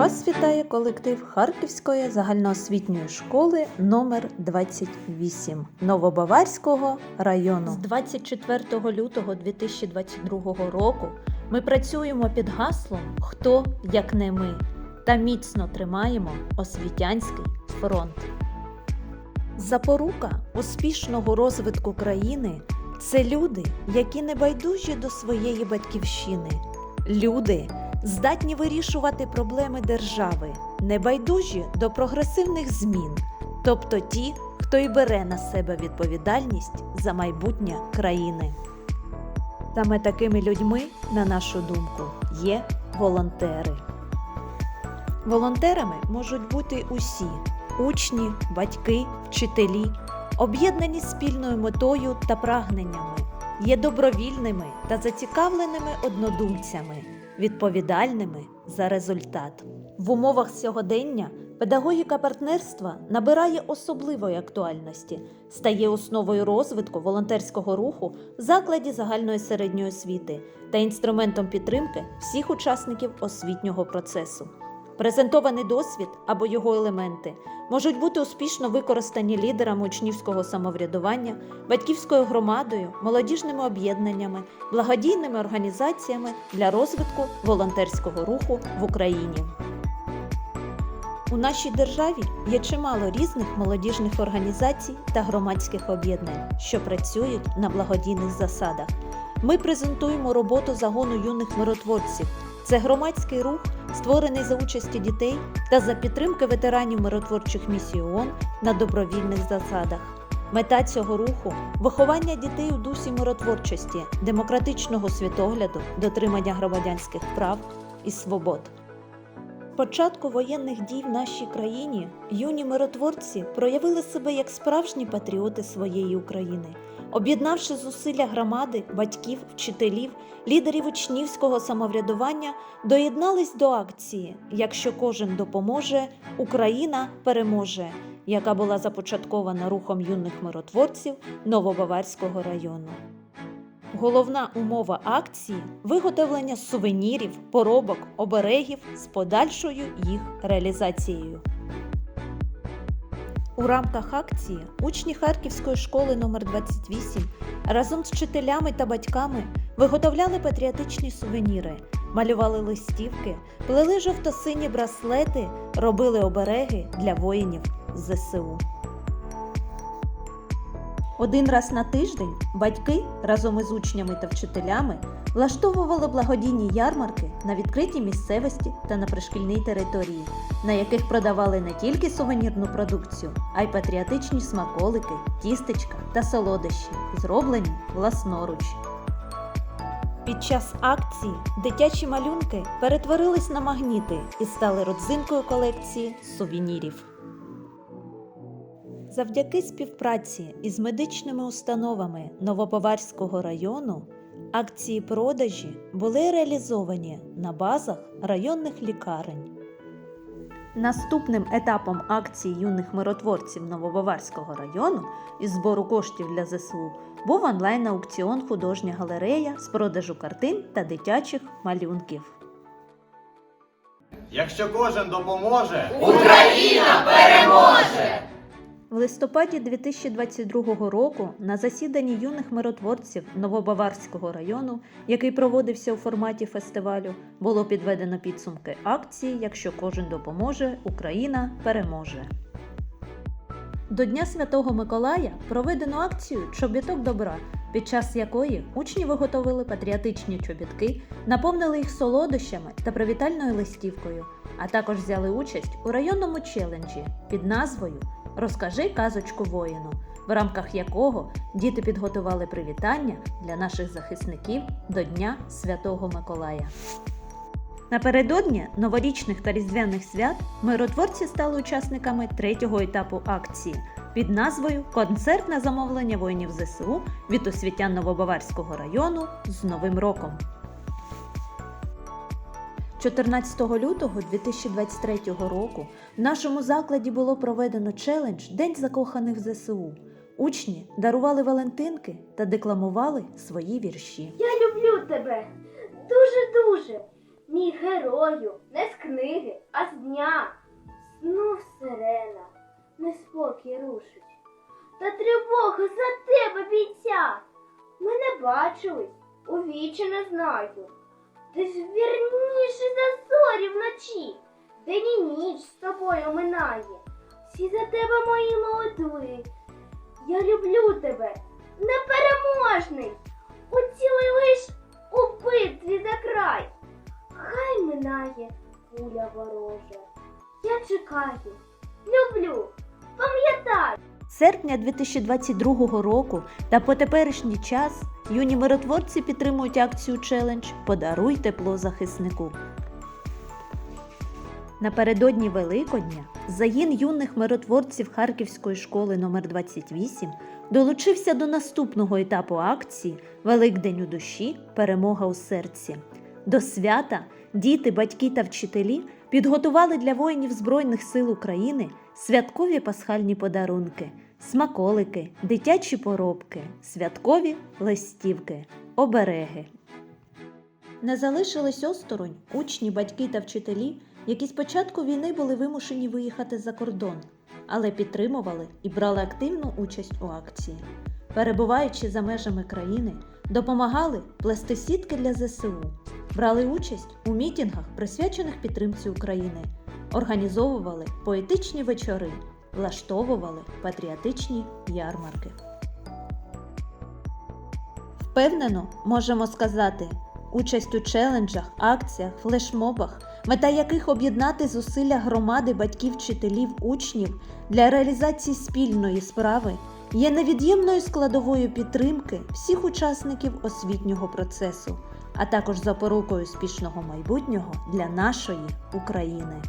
Вас вітає колектив Харківської загальноосвітньої школи номер 28 Новобаварського району. З 24 лютого 2022 року ми працюємо під гаслом Хто як не ми та міцно тримаємо освітянський фронт. Запорука успішного розвитку країни це люди, які не байдужі до своєї батьківщини, люди, здатні вирішувати проблеми держави, не байдужі до прогресивних змін, тобто ті, хто й бере на себе відповідальність за майбутнє країни. Саме такими людьми, на нашу думку, є волонтери. Волонтерами можуть бути усі учні, батьки, вчителі, об'єднані спільною метою та прагненнями, є добровільними та зацікавленими однодумцями, відповідальними за результат. В умовах сьогодення педагогіка партнерства набирає особливої актуальності, стає основою розвитку волонтерського руху в закладі загальної середньої освіти та інструментом підтримки всіх учасників освітнього процесу. Презентований досвід або його елементи можуть бути успішно використані лідерами учнівського самоврядування, батьківською громадою, молодіжними об'єднаннями, благодійними організаціями для розвитку волонтерського руху в Україні. У нашій державі є чимало різних молодіжних організацій та громадських об'єднань, що працюють на благодійних засадах. Ми презентуємо роботу загону юних миротворців. Це громадський рух, створений за участі дітей та за підтримки ветеранів миротворчих місій ООН на добровільних засадах. Мета цього руху виховання дітей у дусі миротворчості, демократичного світогляду, дотримання громадянських прав і свобод. Початку воєнних дій в нашій країні юні миротворці проявили себе як справжні патріоти своєї України, об'єднавши зусилля громади, батьків, вчителів, лідерів учнівського самоврядування, доєднались до акції Якщо кожен допоможе, Україна переможе, яка була започаткована рухом юних миротворців Новобаварського району. Головна умова акції виготовлення сувенірів, поробок, оберегів з подальшою їх реалізацією. У рамках акції учні Харківської школи номер 28 разом з вчителями та батьками виготовляли патріотичні сувеніри, малювали листівки, плели жовто-сині браслети, робили обереги для воїнів ЗСУ. Один раз на тиждень батьки разом із учнями та вчителями влаштовували благодійні ярмарки на відкритій місцевості та на пришкільній території, на яких продавали не тільки сувенірну продукцію, а й патріотичні смаколики, тістечка та солодощі, зроблені власноруч. Під час акції дитячі малюнки перетворились на магніти і стали родзинкою колекції сувенірів. Завдяки співпраці із медичними установами Новоповарського району акції продажі були реалізовані на базах районних лікарень. Наступним етапом акції юних миротворців Новобаварського району із збору коштів для ЗСУ був онлайн-аукціон художня галерея з продажу картин та дитячих малюнків. Якщо кожен допоможе, В листопаді 2022 року на засіданні юних миротворців Новобаварського району, який проводився у форматі фестивалю, було підведено підсумки акції Якщо кожен допоможе, Україна переможе. До Дня Святого Миколая проведено акцію Чобіток добра, під час якої учні виготовили патріотичні чобітки, наповнили їх солодощами та привітальною листівкою, а також взяли участь у районному челенджі під назвою Розкажи казочку воїну, в рамках якого діти підготували привітання для наших захисників до Дня Святого Миколая. Напередодні новорічних та різдвяних свят миротворці стали учасниками третього етапу акції під назвою Концерт на замовлення воїнів ЗСУ від освітян Новобаварського району з Новим роком. 14 лютого 2023 року в нашому закладі було проведено челендж День закоханих в ЗСУ. Учні дарували валентинки та декламували свої вірші. Я люблю тебе дуже-дуже. Мій герою, не з книги, а з дня. Знов сирена, неспокій рушить. Та тривога за тебе, бійця. Ми не бачились, у вічі не знаю. Десь вірніше за зорі вночі, день і ніч з тобою минає. Всі за тебе мої молитви. Я люблю тебе, непереможний. Уцілий лиш у битві за край. Хай минає куля ворожа. Я чекаю, люблю, пам'ятай. Серпня 2022 року та по теперішній час юні миротворці підтримують акцію челендж Подаруй тепло захиснику. Напередодні Великодня загін юних миротворців Харківської школи номер 28 долучився до наступного етапу акції Великдень у душі, перемога у серці. До свята діти, батьки та вчителі підготували для воїнів Збройних сил України святкові пасхальні подарунки, смаколики, дитячі поробки, святкові листівки, обереги. Не залишились осторонь учні, батьки та вчителі, які з початку війни були вимушені виїхати за кордон, але підтримували і брали активну участь у акції. Перебуваючи за межами країни, допомагали плести сітки для ЗСУ, брали участь у мітінгах, присвячених підтримці України, організовували поетичні вечори, влаштовували патріотичні ярмарки. Впевнено, можемо сказати, участь у челенджах, акціях, флешмобах, мета яких об'єднати зусилля громади батьків, вчителів, учнів для реалізації спільної справи є невід'ємною складовою підтримки всіх учасників освітнього процесу, а також запорукою успішного майбутнього для нашої України.